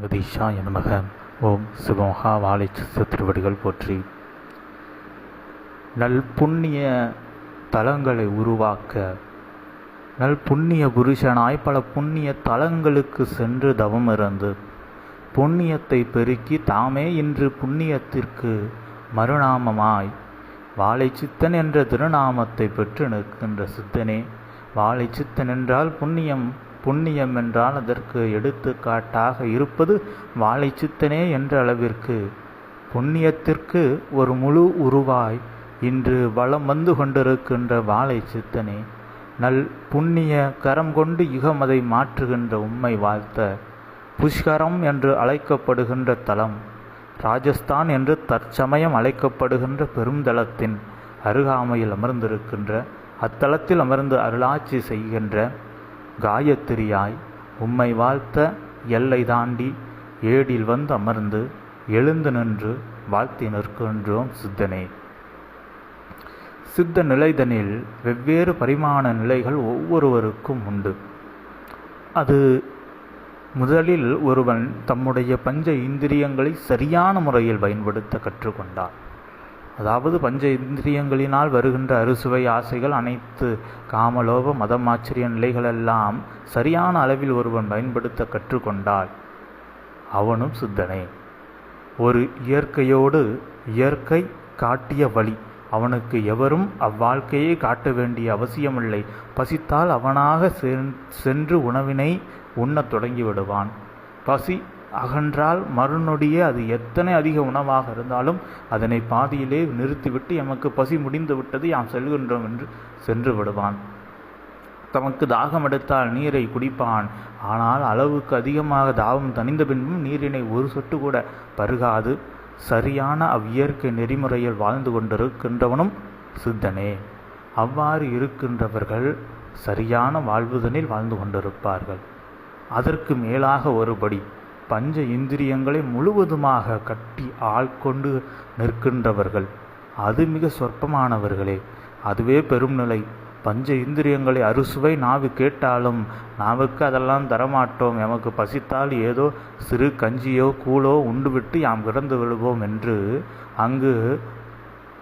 ஜெகதீஷாய நமக. ஓம் சிவமகா வாழை திருவடிகள் போற்றி. நல் புண்ணிய தலங்களை உருவாக்க நல் புண்ணிய புருஷனாய் பல புண்ணிய தலங்களுக்கு சென்று தவம் இருந்து புண்ணியத்தை பெருக்கி தாமே இன்று புண்ணியத்திற்கு மறுநாமமாய் வாழைச்சித்தன் என்ற திருநாமத்தை பெற்று நிற்கின்ற சித்தனே வாழை சித்தன் என்றால் புண்ணியம் புண்ணியம் என்றால் அதற்கு எடுத்துக்காட்டாக இருப்பது வாழைச்சித்தனே என்ற அளவிற்கு. புண்ணியத்திற்கு ஒரு முழு உருவாய் இன்று வளம் வந்து கொண்டிருக்கின்ற வாழை சித்தனே நல் புண்ணிய கரம் கொண்டு யுகமதை மாற்றுகின்ற உண்மை வாழ்த்த. புஷ்கரம் என்று அழைக்கப்படுகின்ற தலம். ராஜஸ்தான் என்று தற்சமயம் அழைக்கப்படுகின்ற பெருந்தளத்தின் அருகாமையில் அமர்ந்திருக்கின்ற அத்தலத்தில் அமர்ந்து அருளாட்சி செய்கின்ற காயத்திரியாய் உம்மை வாழ்த்த எல்லை தாண்டி ஏடில் வந்து அமர்ந்து எழுந்து நின்று வாழ்த்தி நிற்கின்றோம் சித்தனே. சித்த நிலைதனில் வெவ்வேறு பரிமாண நிலைகள் ஒவ்வொருவருக்கும் உண்டு. அது முதலில் ஒருவன் தம்முடைய பஞ்ச இந்திரியங்களை சரியான முறையில் பயன்படுத்த கற்றுக்கொண்டார் அதாவது பஞ்ச இந்திரியங்களினால் வருகின்ற அறுசுவை ஆசைகள் அனைத்து காமலோப மதமாச்சரிய நிலைகளெல்லாம் சரியான அளவில் ஒருவன் பயன்படுத்த கற்றுக்கொண்டால் அவனும் சித்தனே. ஒரு இயற்கையோடு இயற்கை காட்டிய வழி. அவனுக்கு எவரும் அவ்வாழ்க்கையை காட்ட வேண்டிய அவசியமில்லை. பசித்தால் அவனாக சென்று உணவினை உண்ணத் தொடங்கி விடுவான். பசி அகன்றால் மறுநொடியே அது எத்தனை அதிக உணவாக இருந்தாலும் அதனை பாதியிலே நிறுத்திவிட்டு எமக்கு பசி முடிந்து விட்டது யாம் செல்கின்றோம் என்று சென்று விடுவான். தமக்கு தாகம் எடுத்தால் நீரை குடிப்பான். ஆனால் அளவுக்கு அதிகமாக தாகம் தணிந்த பின்பும் நீரினை ஒரு சொட்டு கூட பருகாது. சரியான அவ்வியற்கை நெறிமுறையில் வாழ்ந்து கொண்டிருக்கின்றவனும் சித்தனே. அவ்வாறு இருக்கின்றவர்கள் சரியான வாழ்வுதனில் வாழ்ந்து கொண்டிருப்பார்கள். அதற்கு மேலாக ஒருபடி பஞ்ச இந்திரியங்களை முழுவதுமாக கட்டி ஆள்கொண்டு நிற்கின்றவர்கள். அது மிக சொற்பமானவர்களே. அதுவே பெரும் நிலை பஞ்ச இந்திரியங்களை அறுசுவை நாவு கேட்டாலும் நாவுக்கு அதெல்லாம் தரமாட்டோம். எமக்கு பசித்தால் ஏதோ சிறு கஞ்சியோ கூழோ உண்டுவிட்டு யாம் கிடந்து விழுவோம் என்று அங்கு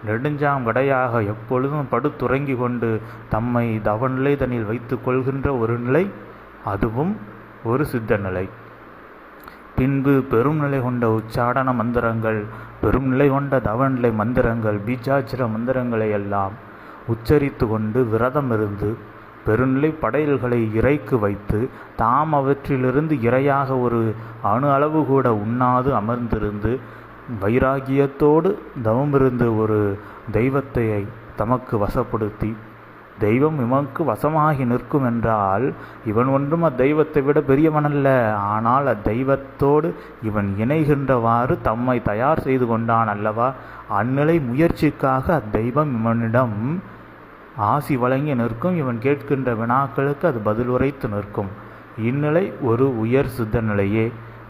நெடுஞ்சாம் கடையாக எப்பொழுதும் படுத்துறங்கி கொண்டு தம்மை தவநிலை தனில் வைத்து கொள்கின்ற ஒரு நிலை அதுவும் ஒரு சித்த நிலை. பின்பு பெரும் நிலை கொண்ட உச்சாடன மந்திரங்கள் பெரும் நிலை கொண்ட தவநிலை மந்திரங்கள் பீஜாச்சிர மந்திரங்களை எல்லாம் உச்சரித்து கொண்டு விரதம் இருந்து பெருநிலை படையல்களை இறைக்கு வைத்து தாம் அவற்றிலிருந்து இரையாக ஒரு அணு அளவு கூட உண்ணாது அமர்ந்திருந்து வைராகியத்தோடு தவமிருந்து ஒரு தெய்வத்தை தமக்கு வசப்படுத்தி தெய்வம் இவனுக்கு வசமாகி நிற்கும் என்றால் இவன் ஒன்றும் அத்தெய்வத்தை விட பெரியவனல்ல ஆனால் அத்தெய்வத்தோடு இவன் இணைகின்றவாறு தம்மை தயார் செய்து கொண்டான் அல்லவா? அந்நிலை முயற்சிக்காக அத்தெய்வம் இவனிடம் ஆசி வழங்கி நிற்கும். இவன் கேட்கின்ற வினாக்களுக்கு அது பதில் உரைத்து நிற்கும். இந்நிலை ஒரு உயர் சித்த நிலையே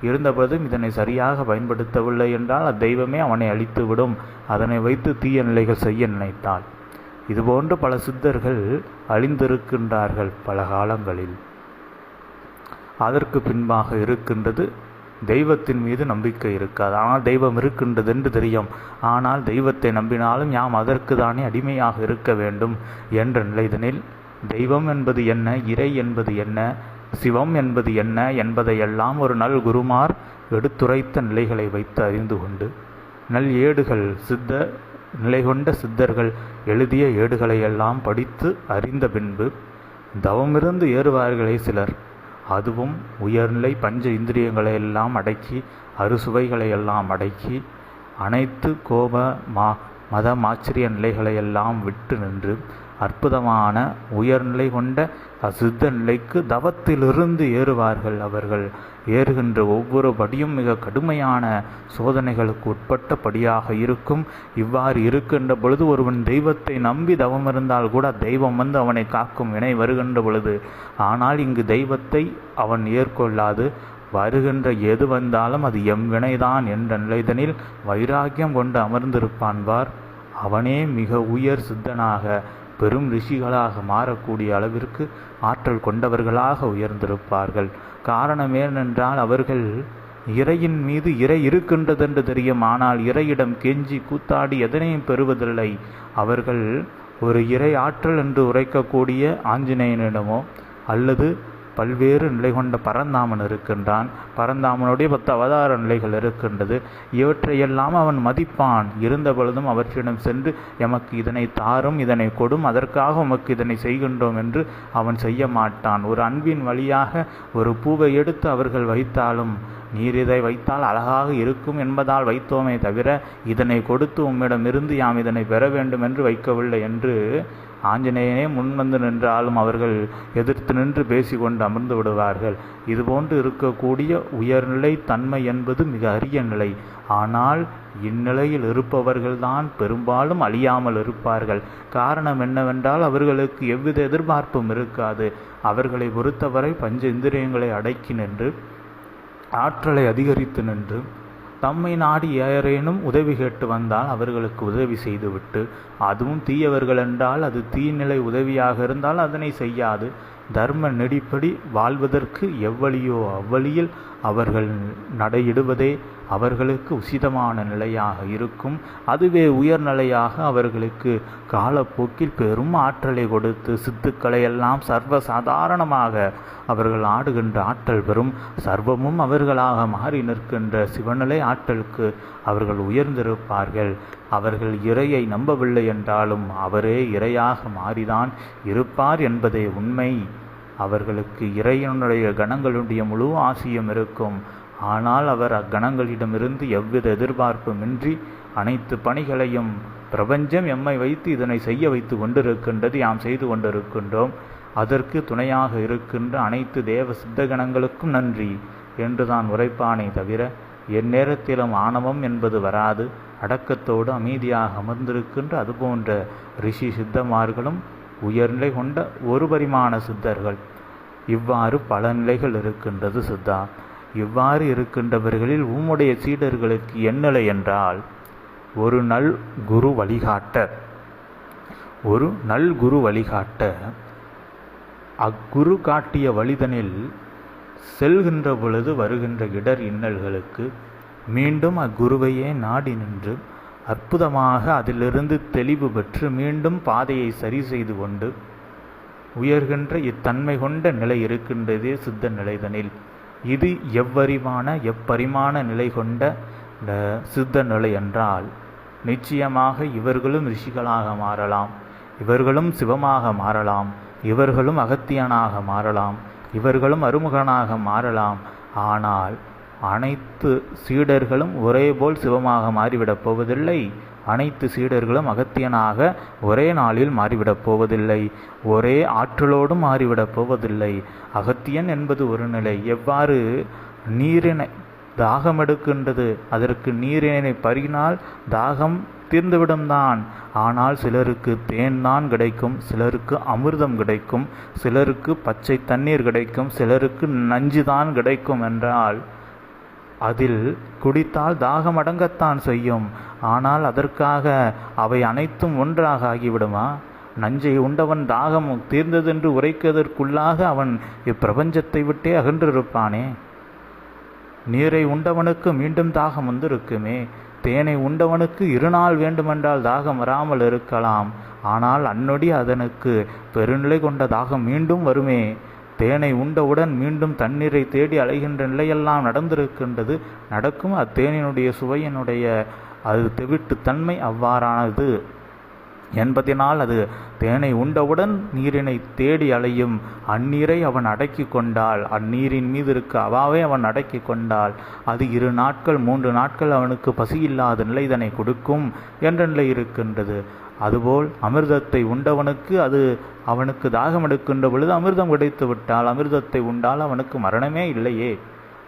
இருந்தபோதும் இதனை சரியாக பயன்படுத்தவில்லை என்றால் அத்தெய்வமே அவனை அழித்துவிடும். அதனை வைத்து தீய நிலைகள் செய்ய நினைத்தாள். இதுபோன்று பல சித்தர்கள் அழிந்திருக்கின்றார்கள் பல காலங்களில். அதற்கு பின்பாக இருக்கின்றது தெய்வத்தின் மீது நம்பிக்கை இருக்காது. ஆனால் தெய்வம் இருக்கின்றது என்று தெரியும். ஆனால் தெய்வத்தை நம்பினாலும் யாம் அதற்கு தானே அடிமையாக இருக்க வேண்டும் என்ற நிலைதனில் தெய்வம் என்பது என்ன இறை என்பது என்ன சிவம் என்பது என்ன என்பதையெல்லாம் ஒரு நல் குருமார் எடுத்துரைத்த நிலைகளை வைத்து அறிந்து கொண்டு நல் ஏடுகள் சித்த நிலை கொண்ட சித்தர்கள் எழுதிய ஏடுகளை எல்லாம் படித்து அறிந்த பின்பு தவமிருந்து ஏறுவார்களே சிலர். அதுவும் உயர்நிலை பஞ்ச இந்திரியங்களை எல்லாம் அடக்கி அறுசுவைகளை எல்லாம் அடக்கி அனைத்து கோப மா மத மாச்சரிய நிலைகளை எல்லாம் விட்டு நின்று அற்புதமான உயர்நிலை கொண்ட அசித்த நிலைக்கு தவத்திலிருந்து ஏறுவார்கள் அவர்கள். ஏறுகின்ற ஒவ்வொரு படியும் மிக கடுமையான சோதனைகளுக்கு உட்பட்டபடியாக இருக்கும். இவ்வாறு இருக்கின்ற பொழுது ஒருவன் தெய்வத்தை நம்பி தவம் இருந்தால் கூட தெய்வம் வந்து அவனை காக்கும் வினை வருகின்ற பொழுது. ஆனால் இங்கு தெய்வத்தை அவன் ஏற்கொள்ளாது. வருகின்ற எது வந்தாலும் அது எம் வினைதான் என்ற நிலைதனில் வைராக்கியம் கொண்டு அமர்ந்திருப்பான்வார் அவனே மிக உயர் சித்தனாக பெரும் ரிஷிகளாக மாறக்கூடிய அளவிற்கு ஆற்றல் கொண்டவர்களாக உயர்ந்திருப்பார்கள். காரணம் ஏனென்றால் அவர்கள் இறையின் மீது இறை இருக்கின்றதென்று தெரியும். ஆனால் இறையிடம் கெஞ்சி கூத்தாடி எதனையும் பெறுவதில்லை. அவர்கள் ஒரு இறை ஆற்றல் என்று உரைக்கக்கூடிய ஆஞ்சநேயனிடமோ அல்லது பல்வேறு நிலை கொண்ட பரந்தாமன் இருக்கின்றான். பரந்தாமனுடைய பத்து அவதார நிலைகள் இருக்கின்றது. இவற்றையெல்லாம் அவன் மதிப்பான். இருந்த பொழுதும் அவற்றிடம் சென்று எமக்கு இதனை தாரும் இதனை கொடும் அதற்காக உமக்கு இதனை செய்கின்றோம் என்று அவன் செய்ய மாட்டான். ஒரு அன்பின் வழியாக ஒரு பூவை எடுத்து அவர்கள் வைத்தாலும் நீர் இதை வைத்தால் அழகாக இருக்கும் என்பதால் வைத்தோமே தவிர இதனை கொடுத்து உம்மிடமிருந்து யாம் இதனை பெற வேண்டும் என்று வைக்கவில்லை என்று ஆஞ்சநேயனே முன்வந்து நின்றாலும் அவர்கள் எதிர்த்து நின்று பேசிக்கொண்டு அமர்ந்து விடுவார்கள். இதுபோன்று இருக்கக்கூடிய உயர்நிலை தன்மை என்பது மிக அரிய நிலை. ஆனால் இந்நிலையில் இருப்பவர்கள்தான் பெரும்பாலும் அழியாமல் இருப்பார்கள். காரணம் என்னவென்றால் அவர்களுக்கு எவ்வித எதிர்பார்ப்பும் இருக்காது. அவர்களை பொறுத்தவரை பஞ்ச இந்திரியங்களை அடக்கி நின்று ஆற்றலை அதிகரித்து நின்று தம்மை நாடி யாரேனும் உதவி கேட்டு வந்தால் அவர்களுக்கு உதவி செய்துவிட்டு அதுவும் தீயவர்கள் என்றால் அது தீநிலை உதவியாக இருந்தால் அதனை செய்யாது. தர்ம நெடிப்படி வாழ்வதற்கு எவ்வழியோ அவ்வழியில் அவர்கள் நடையிடுவதே அவர்களுக்கு உசிதமான நிலையாக இருக்கும். அதுவே உயர்நிலையாக அவர்களுக்கு காலப்போக்கில் பெரும் ஆற்றலை கொடுத்து சித்துக்களை எல்லாம் சர்வ சாதாரணமாக அவர்கள் ஆடுகின்ற ஆற்றல் பெறும். சர்வமும் அவர்களாக மாறி நிற்கின்ற சிவநிலை ஆற்றலுக்கு அவர்கள் உயர்ந்திருப்பார்கள். அவர்கள் இறையை நம்பவில்லை என்றாலும் அவரே இறையாக மாறிதான் இருப்பார் என்பதே உண்மை. அவர்களுக்கு இறையனுடைய கணங்களுடைய முழு ஆசியம் இருக்கும். ஆனால் அவர் அக்கணங்களிடமிருந்து எவ்வித எதிர்பார்ப்புமின்றி அனைத்து பணிகளையும் பிரபஞ்சம் எம்மை வைத்து இதனை செய்ய வைத்து கொண்டிருக்கின்றது யாம் செய்து கொண்டிருக்கின்றோம். அதற்கு துணையாக இருக்கின்ற அனைத்து தேவ சித்தகணங்களுக்கும் நன்றி என்றுதான் உரைப்பானே தவிர எந்நேரத்திலும் ஆணவம் என்பது வராது. அடக்கத்தோடு அமைதியாக அமர்ந்திருக்கின்ற அதுபோன்ற ரிஷி சித்தமார்களும் உயர்நிலை கொண்ட ஒரு பரிமாண சித்தர்கள். இவ்வாறு பல நிலைகள் இருக்கின்றது சித்தா. இவ்வாறு இருக்கின்றவர்களில் உம்முடைய சீடர்களுக்கு என்னலை என்றால் ஒரு நல் குரு வழிகாட்ட ஒரு நல் குரு வழிகாட்ட அக்குரு காட்டிய வழிதனில் செல்கின்ற பொழுது வருகின்ற இடர் இன்னல்களுக்கு மீண்டும் அக்குருவையே நாடி நின்று அற்புதமாக அதிலிருந்து தெளிவு பெற்று மீண்டும் பாதையை சரி செய்து கொண்டு உயர்கின்ற இத்தன்மை கொண்ட நிலை இருக்கின்றதே சித்த நிலைதனில். இது எவ்வறிவான எப்பரிமாண நிலை கொண்ட சித்த நிலை என்றால் நிச்சயமாக இவர்களும் ரிஷிகளாக மாறலாம். இவர்களும் சிவமாக மாறலாம். இவர்களும் அகத்தியனாக மாறலாம். இவர்களும் அருமுகனாக மாறலாம். ஆனால் அனைத்து சீடர்களும் ஒரே போல் சிவமாக மாறிவிடப் போவதில்லை. அனைத்து சீடர்களும் அகத்தியனாக ஒரே நாளில் மாறிவிடப் போவதில்லை. ஒரே ஆற்றலோடும் மாறிவிடப் போவதில்லை. அகத்தியன் என்பது ஒரு நிலை. எவ்வாறு நீரினை தாகம் எடுக்கின்றது? அதற்கு நீரினை பருகினால் தாகம் தீர்ந்துவிடும்தான் ஆனால் சிலருக்கு தேன் தான் கிடைக்கும். சிலருக்கு அமிர்தம் கிடைக்கும். சிலருக்கு பச்சை தண்ணீர் கிடைக்கும். சிலருக்கு நஞ்சு தான் கிடைக்கும் என்றால் அதில் குடித்தால் தாகம் அடங்கத்தான் செய்யும். ஆனால் அதற்காக அவை அனைத்தும் ஒன்றாக ஆகிவிடுமா? நஞ்சை உண்டவன் தாகம் தீர்ந்ததென்று உரைக்கதற்குள்ளாக அவன் இப்பிரபஞ்சத்தை விட்டே அகன்றிருப்பானே. நீரை உண்டவனுக்கு மீண்டும் தாகம் வந்திருக்குமே. தேனை உண்டவனுக்கு இருநாள் வேண்டுமென்றால் தாகம் வராமல் இருக்கலாம். ஆனால் அன்னொடி அதனுக்கு பெருநிலை கொண்ட தாகம் மீண்டும் வருமே. தேனை உண்டவுடன் மீண்டும் தண்ணீரை தேடி அலைகின்ற நிலையெல்லாம் நடந்திருக்கின்றது. நடக்கும் அத்தேனினுடைய சுவையினுடைய அது தெவிட்டு தன்மை அவ்வாறானது. என்பதினால் அது தேனை உண்டவுடன் நீரினை தேடி அலையும் அந்நீரை அவன் அடக்கி கொண்டால் அந்நீரின் மீது இருக்க அவாவே அவன் அடக்கி கொண்டால் அது இரு நாட்கள் மூன்று நாட்கள் அவனுக்கு பசியில்லாத நிலை இதனை கொடுக்கும் என்ற நிலை இருக்கின்றது. அதுபோல் அமிர்தத்தை உண்டவனுக்கு அது அவனுக்கு தாகம் எடுக்கின்ற பொழுது அமிர்தம் கிடைத்து விட்டால் அமிர்தத்தை உண்டால் அவனுக்கு மரணமே இல்லையே.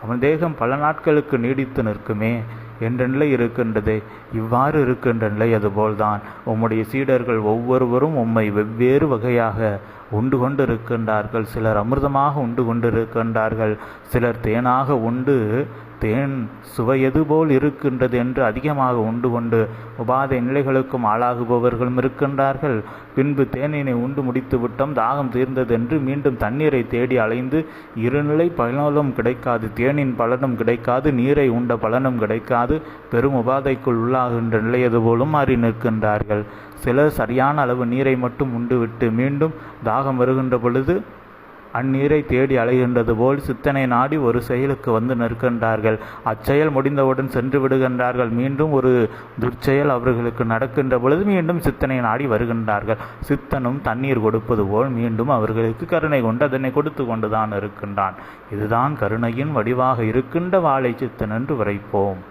அவன் தேகம் பல நாட்களுக்கு நீடித்து நிற்குமே என்ற நிலை இருக்கின்றது. இவ்வாறு இருக்கின்ற நிலை அதுபோல்தான். உம்முடைய சீடர்கள் ஒவ்வொருவரும் உம்மை வெவ்வேறு வகையாக உண்டு கொண்டிருக்கின்றார்கள். சிலர் அமிர்தமாக உண்டு கொண்டிருக்கின்றார்கள். சிலர் தேனாக உண்டு தேன் சுவையது போல் இருக்கின்றது என்று அதிகமாக உண்டு கொண்டு உபாதை நிலைகளுக்கும் ஆளாகுபவர்களும் இருக்கின்றார்கள். பின்பு தேனினை உண்டு முடித்து விட்டோம். தாகம் தீர்ந்தது என்று மீண்டும் தண்ணீரை தேடி அலைந்து இருநிலை பலனும் கிடைக்காது தேனின் பலனும் கிடைக்காது நீரை உண்ட பலனும் கிடைக்காது பெரும் உபாதைக்குள் உள்ளாகின்ற நிலையது போலும் மாறி நிற்கின்றார்கள். சிலர் சரியான அளவு நீரை மட்டும் உண்டுவிட்டு மீண்டும் தாகம் வருகின்ற பொழுது அந்நீரை தேடி அலைகின்றது போல் சித்தனை நாடி ஒரு செயலுக்கு வந்து நிற்கின்றார்கள். அச்செயல் முடிந்தவுடன் சென்று விடுகின்றார்கள். மீண்டும் ஒரு துர்ச்செயல் அவர்களுக்கு நடக்கின்ற பொழுது மீண்டும் சித்தனை நாடி வருகின்றார்கள். சித்தனும் தண்ணீர் கொடுப்பது போல் மீண்டும் அவர்களுக்கு கருணை கொண்டு அதனை கொடுத்து கொண்டுதான் இருக்கின்றான். இதுதான் கருணையின் வடிவாக இருக்கின்ற வாழை சித்தன் என்று உரைப்போம்.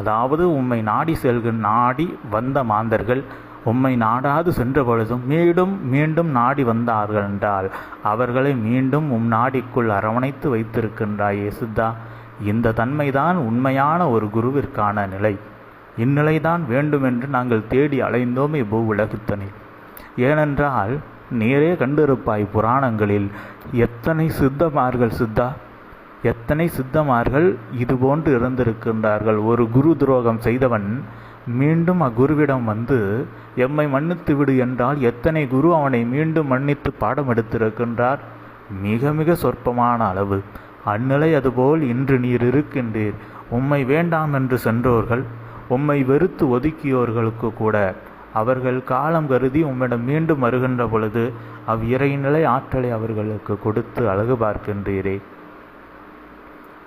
அதாவது உம்மை நாடி செல்கின் நாடி வந்த மாந்தர்கள் உம்மை நாடாது சென்ற பொழுதும் மீண்டும் மீண்டும் நாடி வந்தார்கள் என்றால் அவர்களை மீண்டும் உம் நாடிக்குள் அரவணைத்து வைத்திருக்கின்றாயே சித்தா இந்த தன்மைதான் உண்மையான ஒரு குருவிற்கான நிலை. இந்நிலைதான் வேண்டுமென்று நாங்கள் தேடி அலைந்தோம் இப்பூ உலகத்தனில் ஏனென்றால் நேரே கண்டிருப்பாய் புராணங்களில் எத்தனை சித்தமார்கள் சித்தா? எத்தனை சித்தமார்கள் இதுபோன்று இருந்திருக்கின்றார்கள்? ஒரு குரு துரோகம் செய்தவன் மீண்டும் அக்குருவிடம் வந்து எம்மை மன்னித்து விடு என்றால் எத்தனை குரு அவனை மீண்டும் மன்னித்து பாடம் எடுத்திருக்கின்றார்? மிக மிக சொற்பமான அளவு. அந்நிலை அதுபோல் இன்று நீர் இருக்கின்றீர். உம்மை வேண்டாம் என்று சென்றோர்கள். உம்மை வெறுத்து ஒதுக்கியோர்களுக்கு கூட. அவர்கள் காலம் கருதி உம்மிடம் மீண்டும் வருகின்ற பொழுது அவ் இறைநிலை ஆற்றலை அவர்களுக்கு கொடுத்து அழகு பார்க்கின்றீரே.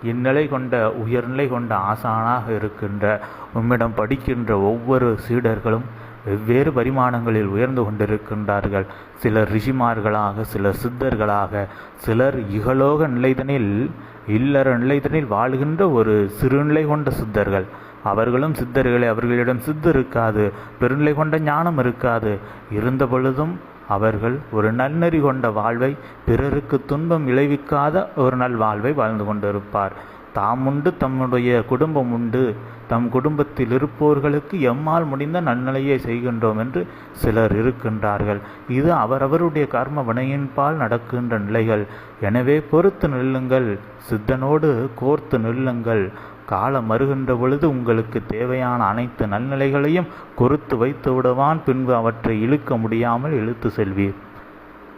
இந்நிலை கொண்ட உயர்நிலை கொண்ட ஆசானாக இருக்கின்ற உம்மிடம் படிக்கின்ற ஒவ்வொரு சீடர்களும் வெவ்வேறு பரிமாணங்களில் உயர்ந்து கொண்டிருக்கின்றார்கள். சிலர் ரிஷிமார்களாக சிலர் சித்தர்களாக சிலர் இகலோக நிலைதனில் இல்லற நிலைதனில் வாழ்கின்ற ஒரு சிறுநிலை கொண்ட சித்தர்கள். அவர்களும் சித்தர்களே அவர்களிடம் சித்து இருக்காது பெருநிலை கொண்ட ஞானம் இருக்காது. இருந்த பொழுதும் அவர்கள் ஒரு நன்னறி கொண்ட வாழ்வை பிறருக்கு துன்பம் விளைவிக்காத ஒரு நல் வாழ்வை வாழ்ந்து கொண்டிருப்பார். தாம் உண்டு தம்முடைய குடும்பம் உண்டு. தம் குடும்பத்தில் இருப்போர்களுக்கு எம்மால் முடிந்த நன்னிலையை செய்கின்றோம் என்று சிலர் இருக்கின்றார்கள். இது அவரவருடைய கர்ம வினையின்பால் நடக்கின்ற நிலைகள். எனவே பொறுத்து நில்லுங்கள் சித்தனோடு கோர்த்து நில்லுங்கள். காலம் மறுகின்ற பொழுது உங்களுக்கு தேவையான அனைத்து நல்நிலைகளையும் கொடுத்து வைத்து விடுவான். பின்பு அவற்றை இழுக்க முடியாமல் இழுத்து செல்வீர்.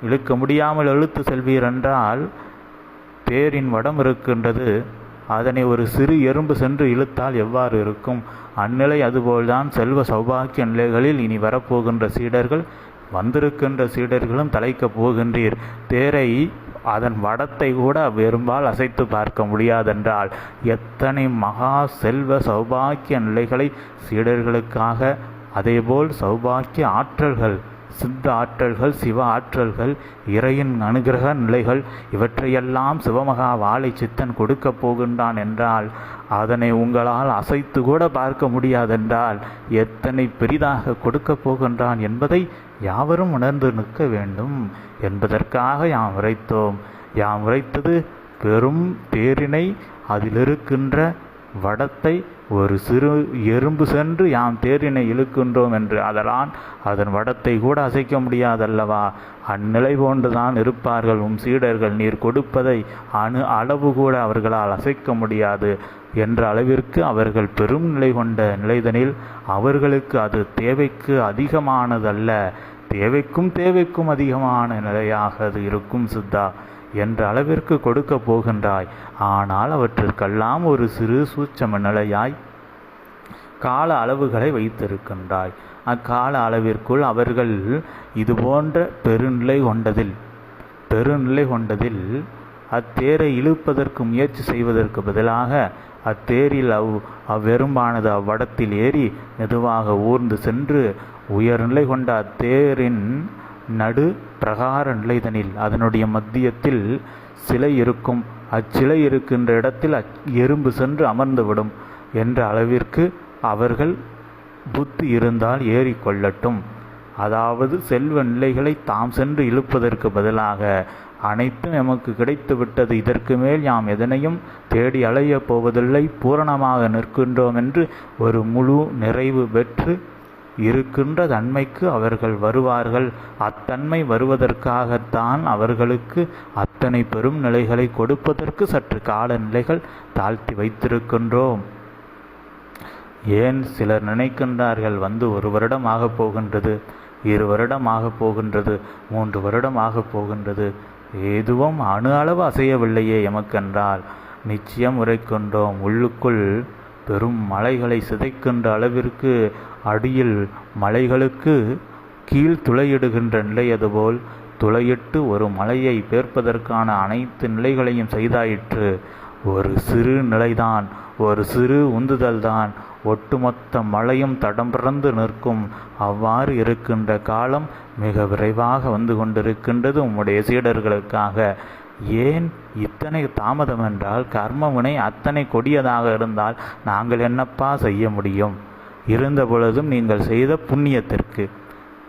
இழுக்க முடியாமல் இழுத்து செல்வீர் என்றால் தேரின் வடம் இருக்கின்றது. அதனை ஒரு சிறு எறும்பு சென்று இழுத்தால் எவ்வாறு இருக்கும்? அந்நிலை அதுபோல்தான் செல்வ சௌபாக்கிய நிலைகளில் இனி வரப்போகின்ற சீடர்கள் வந்திருக்கின்ற சீடர்களும் தலைக்கப் போகின்றீர். தேரை அதன் வடத்தை கூட வெறும்பால் அசைத்து பார்க்க முடியாதென்றால் எத்தனை மகா செல்வ சௌபாக்கிய நிலைகளை சீடர்களுக்காக அதேபோல் சௌபாக்கிய ஆற்றல்கள் சித்த ஆற்றல்கள் சிவ ஆற்றல்கள் இறையின் அனுகிரக நிலைகள் இவற்றையெல்லாம் சிவமகா வாழை சித்தன் கொடுக்கப் போகின்றான் என்றால் அதனை உங்களால் அசைத்து கூட பார்க்க முடியாதென்றால் எத்தனை பெரிதாக கொடுக்கப் போகின்றான் என்பதை யாவரும் உணர்ந்து நிற்க வேண்டும் என்பதற்காக யாம் உரைத்தோம். யாம் உரைத்தது பெரும் தேரினை அதிலிருக்கின்ற வடத்தை ஒரு சிறு எறும்பு சென்று யாம் தேரினை இழுக்கின்றோம் என்று அதலான் அதன் வடத்தை கூட அசைக்க முடியாதல்லவா? அந்நிலை போன்றுதான் இருப்பார்கள் உம் சீடர்கள் நீர் கொடுப்பதை அணு அளவு கூட அவர்களால் அசைக்க முடியாது. என்ற அளவிற்கு அவர்கள் பெரும் நிலை கொண்ட நிலைதனில் அவர்களுக்கு அது தேவைக்கு அதிகமானதல்ல. தேவைக்கும் தேவைக்கும் அதிகமான நிலையாக அது இருக்கும் சித்தா என்ற அளவிற்கு கொடுக்க போகின்றாய். ஆனால் அவற்றிற்கெல்லாம் ஒரு சிறு சூட்சம நிலையாய் கால அளவுகளை வைத்திருக்கின்றாய். அக்கால அளவிற்குள் அவர்கள் இது போன்ற பெருநிலை கொண்டதில் பெருநிலை கொண்டதில் அத்தேரை இழுப்பதற்கு முயற்சி செய்வதற்கு பதிலாக அத்தேரில் அவ் அவ்வெரும்பானது அவ்வடத்தில் ஏறி மெதுவாக ஊர்ந்து சென்று உயர்நிலை கொண்ட அத்தேரின் நடு பிரகார நிலைதனில் அதனுடைய மத்தியத்தில் சிலை இருக்கும். அச்சிலை இருக்கின்ற இடத்தில் எறும்பு சென்று அமர்ந்துவிடும் என்ற அளவிற்கு அவர்கள் புத்தி இருந்தால் ஏறிக்கொள்ளட்டும் அதாவது செல்வ நிலைகளை தாம் சென்று இழுப்பதற்கு பதிலாக அனைத்தும் எமக்கு கிடைத்து விட்டது. இதற்கு மேல் யாம் எதனையும் தேடி அலையப் போவதில்லை. பூரணமாக நிற்கின்றோம் என்று ஒரு முழு நிறைவு பெற்று இருக்கின்ற தன்மைக்கு அவர்கள் வருவார்கள். அத்தன்மை வருவதற்காகத்தான் அவர்களுக்கு அத்தனை பெரும் நிலைகளை கொடுப்பதற்கு சற்று கால நிலைகள் தாழ்த்தி வைத்திருக்கின்றோம். ஏன் சிலர் நினைக்கின்றார்கள் வந்து ஒரு வருடம் ஆகப் போகின்றது இரு வருடம் ஆகப் போகின்றது மூன்று வருடம் ஆகப் போகின்றது. எதுவும் அணு அளவு அசையவில்லையே எமக்கென்றால். நிச்சயம் உரைக்கொண்டோம் உள்ளுக்குள் பெரும் மலைகளை சிதைக்கின்ற அளவிற்கு அடியில் மலைகளுக்கு கீழ் துளையிடுகின்ற நிலை அதுபோல் துளையிட்டு ஒரு மலையை பேர்ப்பதற்கான அனைத்து நிலைகளையும் செய்தாயிற்று. ஒரு சிறு நிலைதான் ஒரு சிறு உந்துதல்தான். ஒட்டுமொத்த மலையும் தடம்பிறந்து நிற்கும். அவ்வாறு இருக்கின்ற காலம் மிக விரைவாக வந்து கொண்டிருக்கின்றது உம்முடைய சீடர்களுக்காக. ஏன் இத்தனை தாமதம் என்றால் கர்மவினை அத்தனை கொடியதாக இருந்தால் நாங்கள் என்னப்பா செய்ய முடியும்? இருந்த பொழுதும் நீங்கள் செய்த புண்ணியத்திற்கு.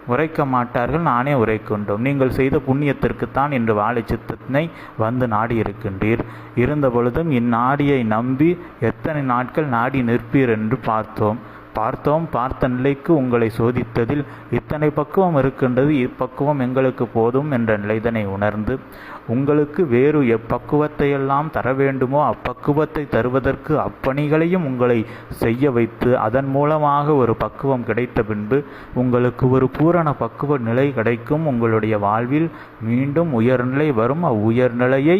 உரைக்க மாட்டார்கள் நானே உரைக்கின்றோம். நீங்கள் செய்த புண்ணியத்திற்குத்தான் இன்று வாழை சித்தத்தினை வந்து நாடி இருக்கின்றீர். இருந்த பொழுதும் இந்நாடியை நம்பி எத்தனை நாட்கள் நாடி நிற்பீர் என்று பார்த்தோம். பார்த்தோம் பார்த்த நிலைக்கு உங்களை சோதித்ததில் இத்தனை பக்குவம் இருக்கின்றது இப்பக்குவம் எங்களுக்கு போதும் என்ற நிலைதனை உணர்ந்து உங்களுக்கு வேறு எப்பக்குவத்தையெல்லாம் தர வேண்டுமோ அப்பக்குவத்தை தருவதற்கு அப்பணிகளையும் உங்களை செய்ய வைத்து அதன் மூலமாக ஒரு பக்குவம் கிடைத்த பின்பு உங்களுக்கு ஒரு பூரண பக்குவ நிலை கிடைக்கும். உங்களுடைய வாழ்வில் மீண்டும் உயர்நிலை வரும். அவ்வுயர்நிலையை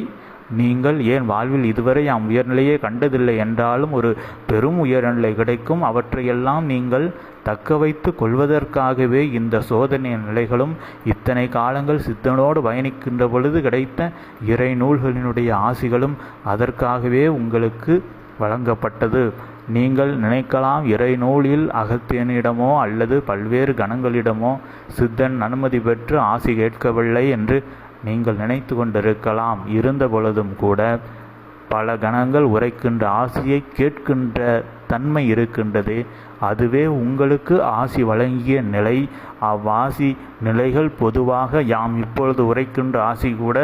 நீங்கள் ஏன் வாழ்வில் இதுவரை யாம் உயர்நிலையை கண்டதில்லை என்றாலும் ஒரு பெரும் உயர்நிலை கிடைக்கும். அவற்றையெல்லாம் நீங்கள் தக்க வைத்து கொள்வதற்காகவே இந்த சோதனை நிலைகளும் இத்தனை காலங்கள் சித்தனோடு பயணிக்கின்ற பொழுது கிடைத்த இறை நூல்களினுடைய ஆசிகளும் அதற்காகவே உங்களுக்கு வழங்கப்பட்டது. நீங்கள் நினைக்கலாம் இறை நூலில் அகத்தியனிடமோ அல்லது பல்வேறு கணங்களிடமோ சித்தன் அனுமதி பெற்று ஆசி கேட்கவில்லை என்று நீங்கள் நினைத்து கொண்டிருக்கலாம். இருந்த பொழுதும் கூட பல கணங்கள் உரைக்கின்ற ஆசையை கேட்கின்ற தன்மை இருக்கின்றது. அதுவே உங்களுக்கு ஆசி வழங்கிய நிலை. அவ்வாசி நிலைகள் பொதுவாக யாம் இப்பொழுது உரைக்கின்ற ஆசி கூட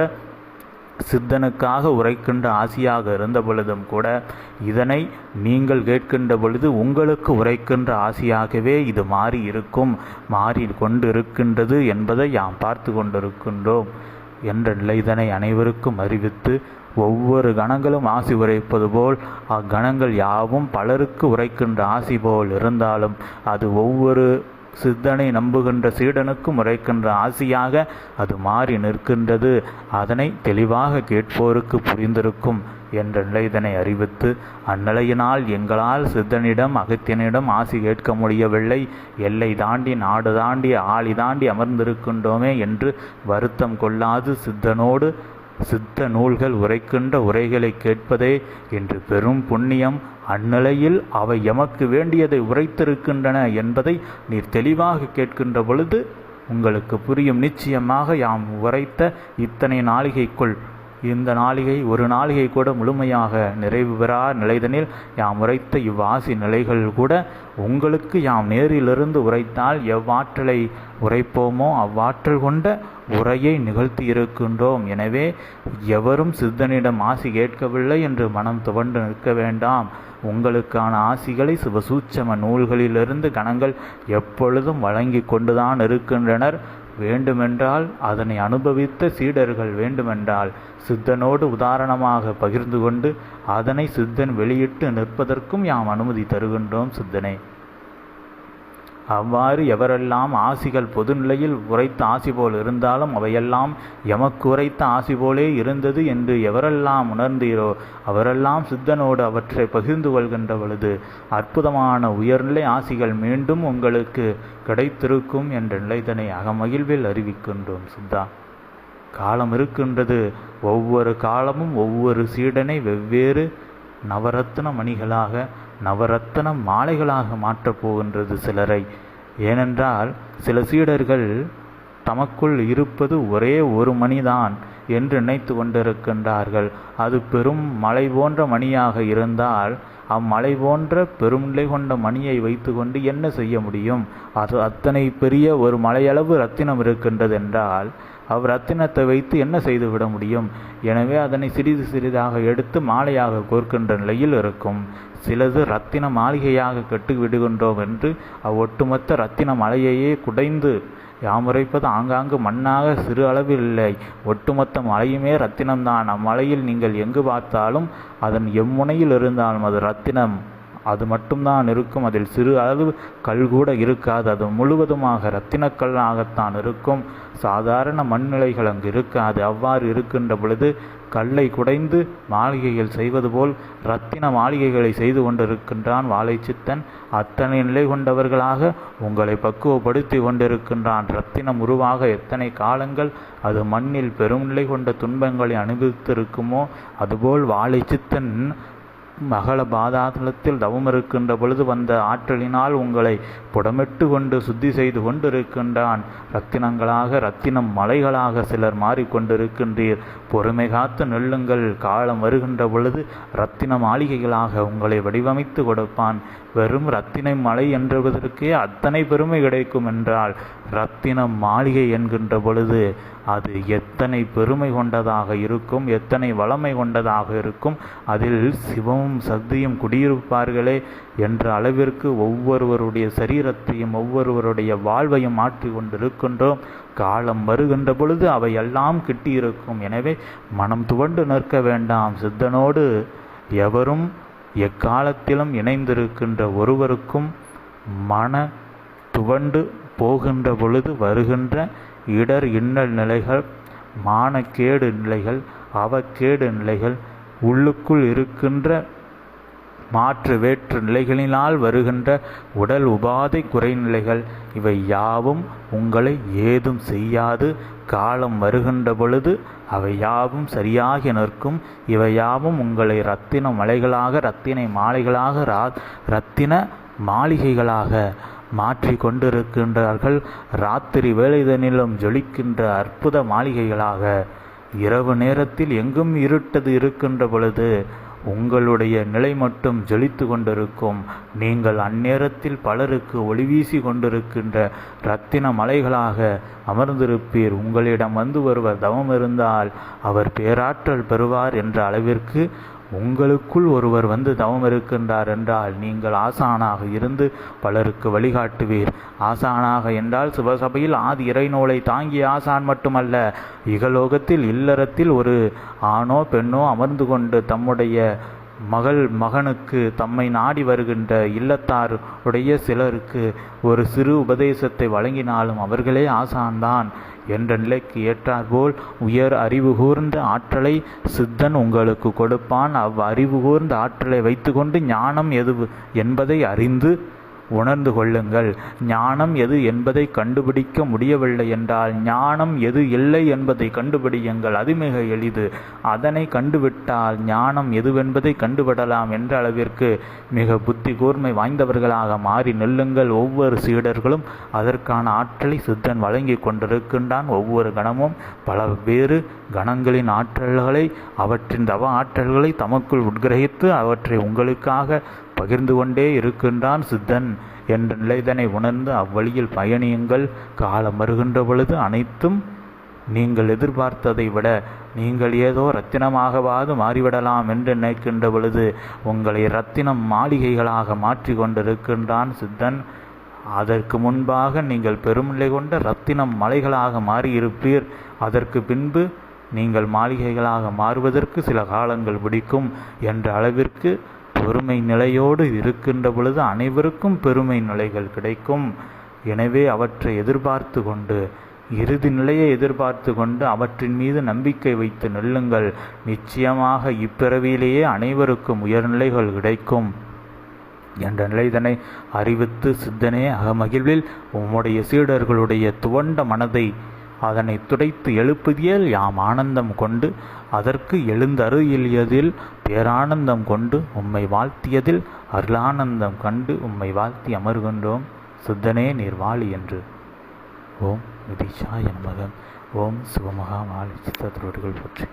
சித்தனுக்காக உரைக்கின்ற ஆசியாக இருந்த பொழுதும் கூட இதனை நீங்கள் கேட்கின்ற பொழுது உங்களுக்கு உரைக்கின்ற ஆசியாகவே இது மாறி இருக்கும் மாறி கொண்டிருக்கின்றது என்பதை யாம் பார்த்து கொண்டிருக்கின்றோம். என்ற நிலைதனை அனைவருக்கும் அறிவித்து ஒவ்வொரு கணங்களும் ஆசி உரைப்பது போல் அக்கணங்கள் யாவும் பலருக்கு உரைக்கின்ற ஆசி போல் இருந்தாலும் அது ஒவ்வொரு சித்தனை நம்புகின்ற சீடனுக்கும் உரைக்கின்ற ஆசியாக அது மாறி நிற்கின்றது. அதனை தெளிவாக கேட்போருக்கு புரிந்திருக்கும். என்ற நிலைதனை அறிவித்து அந்நிலையினால் எங்களால் சித்தனிடம் அகத்தியனிடம் ஆசி கேட்க முடியவில்லை. எல்லை தாண்டி நாடு தாண்டி ஆளி தாண்டி அமர்ந்திருக்கின்றோமே என்று வருத்தம் கொள்ளாது சித்தனோடு சித்த நூல்கள் உரைக்கின்ற உரைகளை கேட்பதே என்று பெரும் புண்ணியம். அந்நிலையில் அவை எமக்கு வேண்டியதை உரைத்திருக்கின்றன என்பதை நீர் தெளிவாக கேட்கின்ற பொழுது உங்களுக்கு புரியும் நிச்சயமாக யாம் உரைத்த இத்தனை நாளிகைக்குள் இந்த நாளிகை ஒரு நாளிகை கூட முழுமையாக நிறைவு பெறா நிலைதனில் யாம் உரைத்த இவ்வாசி நிலைகள் கூட உங்களுக்கு யாம் நேரிலிருந்து உரைத்தால் எவ்வாற்றலை உரைப்போமோ அவ்வாற்றல் கொண்ட உரையை நிகழ்த்தி இருக்கின்றோம். எனவே எவரும் சித்தனிடம் ஆசி கேட்கவில்லை என்று மனம் துவண்டு நிற்க வேண்டாம். உங்களுக்கான ஆசிகளை சிவசூட்சம நூல்களிலிருந்து கணங்கள் எப்பொழுதும் வழங்கி கொண்டுதான் இருக்கின்றனர். வேண்டுமென்றால் அதனை அனுபவித்த சீடர்கள் வேண்டுமென்றால் சித்தனோடு உதாரணமாக பகிர்ந்து கொண்டு அதனை சித்தன் வெளியிட்டு நிற்பதற்கும் யாம் அனுமதி தருகின்றோம் சித்தனை. அவ்வாறு எவரெல்லாம் ஆசிகள் பொதுநிலையில் உரைத்த ஆசி போல் இருந்தாலும் அவையெல்லாம் எமக்கு உரைத்த ஆசி போலே இருந்தது என்று எவரெல்லாம் உணர்ந்தீரோ அவரெல்லாம் சித்தனோடு அவற்றை பகிர்ந்து கொள்கின்ற பொழுது அற்புதமான உயர்நிலை ஆசிகள் மீண்டும் உங்களுக்கு கிடைத்திருக்கும் என்ற நிலைதனை அகமகிழ்வில் அறிவிக்கின்றோம் சித்தா. காலம் இருக்கின்றது. ஒவ்வொரு காலமும் ஒவ்வொரு சீடனை வெவ்வேறு நவரத்ன மணிகளாக நவரத்தனம் மாலைகளாக மாற்றப் போகின்றது சிலரை. ஏனென்றால் சில சீடர்கள் தமக்குள் இருப்பது ஒரே ஒரு மணிதான் என்று நினைத்து கொண்டிருக்கின்றார்கள். அது பெரும் மலை போன்ற மணியாக இருந்தால் அம்மலை போன்ற பெரும் நிலை கொண்ட மணியை வைத்துக்கொண்டு என்ன செய்ய முடியும்? அது அத்தனை பெரிய ஒரு மலையளவு ரத்தினம் இருக்கின்றது என்றால் அவ்ரத்தினத்தை வைத்து என்ன செய்துவிட முடியும்? எனவே அதனை சிறிது சிறிதாக எடுத்து மாலையாக கோர்க்கின்ற நிலையில் இருக்கும். சிலது ரத்தின மாளிகையாக கட்டு விடுகின்றோம் என்று அவ்வொட்டுமொத்த ரத்தின மலையையே குடைந்து யாமுரைப்பது ஆங்காங்கு மண்ணாக சிறு அளவில் இல்லை. ஒட்டுமொத்த மலையுமே ரத்தினம்தான். அம்மலையில் நீங்கள் எங்கு பார்த்தாலும் அதன் எம்முனையில் இருந்தாலும் அது ரத்தினம். அது மட்டும்தான் இருக்கும். அதில் சிறு அளவு கல் கூட இருக்காது. அது முழுவதுமாக இரத்தினக்கல்லாகத்தான் இருக்கும். சாதாரண மண்ணிலைகள் அங்கு இருக்காது. அவ்வாறு இருக்கின்ற பொழுது கல்லை குடைந்து மாளிகைகள் செய்வது போல் இரத்தின மாளிகைகளை செய்து கொண்டிருக்கின்றான் வாழைச்சித்தன். அத்தனை நிலை கொண்டவர்களாக உங்களை பக்குவப்படுத்தி கொண்டிருக்கின்றான். ரத்தினம் உருவாக எத்தனை காலங்கள்? அது மண்ணில் பெரும் நிலை கொண்ட துன்பங்களை அனுபவித்திருக்குமோ? அதுபோல் வாழைச்சித்தன் மகள தவம் இருக்கின்ற பொழுது வந்த ஆற்றலினால் உங்களை புடமிட்டு கொண்டு சுத்தி செய்து கொண்டிருக்கின்றான். ரத்தினங்களாக ரத்தினம் மலைகளாக சிலர் மாறிக்கொண்டிருக்கின்றீர். பொறுமை காத்து நெல்லுங்கள். காலம் வருகின்ற பொழுது ரத்தின மாளிகைகளாக உங்களை வடிவமைத்து கொடுப்பான். வெறும் ரத்தினை மலை என்றுவதற்கே அத்தனை பெருமை கிடைக்கும் என்றால் ரத்தினம் மாளிகை என்கின்ற பொழுது அது எத்தனை பெருமை கொண்டதாக இருக்கும் எத்தனை வளமை கொண்டதாக இருக்கும் அதில் சிவமும் சக்தியும் குடியிருப்பார்களே என்ற அளவிற்கு ஒவ்வொருவருடைய சரீரத்தையும் ஒவ்வொருவருடைய வாழ்வையும் மாற்றி கொண்டிருக்கின்றோம். காலம் வருகின்ற பொழுது அவை எல்லாம் கிட்டியிருக்கும். எனவே மனம் துவண்டு நிற்க வேண்டாம். சித்தனோடு எவரும் எக்காலத்திலும் இணைந்திருக்கின்ற ஒருவருக்கும் மன துவண்டு போகின்ற பொழுது வருகின்ற இடர் இன்னல் நிலைகள் மானக்கேடு நிலைகள் அவக்கேடு நிலைகள் உள்ளுக்குள் இருக்கின்ற மாற்று வேற்று நிலைகளினால் வருகின்ற உடல் உபாதை குறைநிலைகள் இவை யாவும் உங்களை ஏதும் செய்யாது. காலம் வருகின்ற பொழுது அவை யாவும் சரியாகி நிற்கும். இவை யாவும் உங்களை ரத்தின மலைகளாக ரத்தினை மாலைகளாக ரா ரத்தின மாளிகைகளாக மாற்றி கொண்டிருக்கின்றார்கள் ராத்திரி வேலைதனிலும் ஜொலிக்கின்ற அற்புத மாளிகைகளாக. இரவு நேரத்தில் எங்கும் இருட்டது இருக்கின்ற பொழுது உங்களுடைய நிலை மட்டும் ஜொலித்து கொண்டிருக்கும். நீங்கள் அந்நேரத்தில் பலருக்கு ஒளி வீசி கொண்டிருக்கின்ற இரத்தின மலைகளாக அமர்ந்திருப்பீர். உங்களிடம் வந்து ஒருவர் தவம் இருந்தால் அவர் பேராற்றல் பெறுவார் என்ற அளவிற்கு உங்களுக்குள் ஒருவர் வந்து தவம் இருக்கின்றார் என்றால் நீங்கள் ஆசானாக இருந்து பலருக்கு வழிகாட்டுவீர். ஆசானாக என்றால் சிவசபையில் ஆதி இறைநூலை தாங்கிய ஆசான் மட்டுமல்ல இகலோகத்தில் இல்லறத்தில் ஒரு ஆணோ பெண்ணோ அமர்ந்து கொண்டு தம்முடைய மகள் மகனுக்கு தம்மை நாடி வருகின்ற இல்லத்தாருடைய சிலருக்கு ஒரு சிறு உபதேசத்தை வழங்கினாலும் அவர்களே ஆசான்தான். என்ற நிலைக்கு ஏற்றாற்போல் உயர் அறிவு கூர்ந்த ஆற்றலை சித்தன் உங்களுக்கு கொடுப்பான். அவ் அறிவு கூர்ந்த ஆற்றலை வைத்துக்கொண்டு ஞானம் எது என்பதை அறிந்து உணர்ந்து கொள்ளுங்கள். ஞானம் எது என்பதை கண்டுபிடிக்க முடியவில்லை என்றால் ஞானம் எது இல்லை என்பதை கண்டுபிடியுங்கள். அது மிக எளிது. அதனை கண்டுவிட்டால் ஞானம் எதுவென்பதை கண்டுவிடலாம் என்ற அளவிற்கு மிக புத்தி கூர்மை வாய்ந்தவர்களாக மாறி நெல்லுங்கள். ஒவ்வொரு சீடர்களும் அதற்கான ஆற்றலை சித்தன் வழங்கி கொண்டிருக்கின்றான். ஒவ்வொரு கணமும் பல வேறு கணங்களின் ஆற்றல்களை அவற்றின் தவ ஆற்றல்களை தமக்குள் உட்கிரகித்து அவற்றை உங்களுக்காக பகிர்ந்து கொண்டே இருக்கின்றான் சித்தன் என்ற நிலைதனை உணர்ந்து அவ்வழியில் பயணியுங்கள். காலம் வருகின்ற பொழுது அனைத்தும் நீங்கள் எதிர்பார்த்ததை விட நீங்கள் ஏதோ ரத்தினமாகவாது மாறிவிடலாம் என்று நினைக்கின்ற பொழுது உங்களை ரத்தினம் மாளிகைகளாக மாற்றி கொண்டிருக்கின்றான் சித்தன். அதற்கு முன்பாக நீங்கள் பெருமில்லை கொண்ட ரத்தினம் மலைகளாக மாறியிருப்பீர். அதற்கு பின்பு நீங்கள் மாளிகைகளாக மாறுவதற்கு சில காலங்கள் பிடிக்கும் என்ற அளவிற்கு பொறுமை நிலையோடு இருக்கின்ற பொழுது அனைவருக்கும் பெருமை நிலைகள் கிடைக்கும். எனவே அவற்றை எதிர்பார்த்து கொண்டு இறுதி நிலையை எதிர்பார்த்து கொண்டு அவற்றின் மீது நம்பிக்கை வைத்து நெல்லுங்கள். நிச்சயமாக இப்பிறவியிலேயே அனைவருக்கும் உயர்நிலைகள் கிடைக்கும். என்ற நிலைதனை அறிவித்து சித்தனே அகமகிழ்வில் உம்முடைய சீடர்களுடைய துவண்ட மனதை அதனை துடைத்து எழுப்புதியல் யாம் ஆனந்தம் கொண்டு அதற்கு எழுந்தருளியதில் பேரானந்தம் கொண்டு உம்மை வாழ்த்தியதில் அருளானந்தம் கண்டு உம்மை வாழ்த்தி அமர்கின்றோம். சுத்தனே நீர் வாழி என்று. ஓம் விதிஷாய நமகம் ஓம் சிவமகா வாழி சித்தரோடுகள் பற்றி.